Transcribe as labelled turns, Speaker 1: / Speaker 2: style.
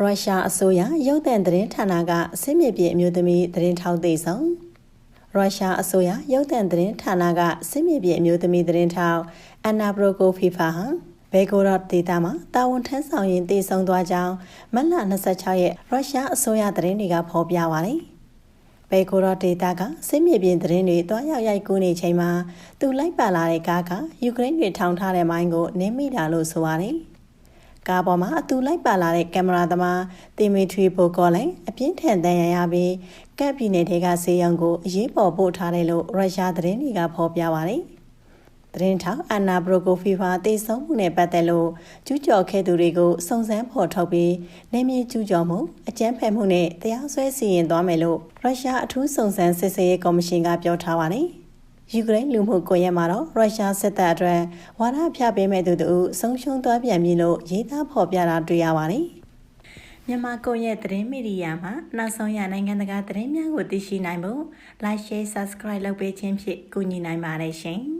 Speaker 1: ရုရှားအစိုးရရုပ်သံသတင်းဌာနကစစ်မြေပြင်အမျိုးသမီးသတင်းထောက်သိဆုံးရုရှားအစိုးရရုပ်သံသတင်းဌာနကစစ်မြေပြင်အမျိုးသမီးသတင်းထောက်အန်နာဘရိုကိုဖီဖာဟာဘေဂိုရော့ဒေတာမှာတာဝန်ထမ်းဆောင်ရင်းတည်ဆုံသွားကြောင်းမတ်လ26ရက်ရုရှားအစိုးရသတင်းတွေကဖော်ပြပါတယ်။ဘေဂိုရော့ဒေတာကစစ်မြေပြင်သတင်းတွေတွားရောက်ရိုက်ကူးနေချိန်မှာသူလိုက်ပါလာတဲ့ကားကယူကရိန်းတွေထောင်ထားတဲ့မိုင်းကိုနင်းမိတာလို့ဆိုပါတယ်။ ကားပေါ်မှာအတူလိုက်ပါလာတဲ့ကင်မရာသမားတီမီထရီဘိုကောလည်းအပြင်းထန်တန်ရရပြီးကပ်ပြည်နယ်တွေကဆေးရုံကိုအရေးပေါ်ပို့ထားတယ်လို့ရုရှားသတင်းတွေကဖော်ပြပါတယ်။သတင်းထောက်အန်နာဘရိုကိုဖီဖာတည်ဆုံမှုနဲ့ပတ်သက်လို့ကျူးကျော်ခဲ့သူတွေကိုစုံစမ်းဖော်ထုတ်ပြီးနေမြေကျူးကျော်မှုအကြမ်းဖက်မှုနဲ့တရားစွဲစီရင်သွားမယ်လို့ရုရှားအထူးစုံစမ်းစစ်ဆေးရေးကော်မရှင်ကပြောထားပါတယ်။ ယူကရိန်းလူမှုကွန်ရက်မှာတော့ရုရှားစစ်တပ်အတွက်ဝါဒဖြန့်ပေးမဲ့သူတို့ဆုံးရှုံးသွားပြန်ပြီလို့ရေးသားဖော်ပြတာတွေ့ရပါတယ်။မြန်မာကွန်ရက်သတင်းမီဒီယာမှာနောက်ဆုံးရနိုင်ငံတကာသတင်းများကိုသိရှိနိုင်ဖို့ Like Share Subscribe လုပ်ပေးခြင်းဖြင့်ကူညီနိုင်ပါတယ်ရှင်။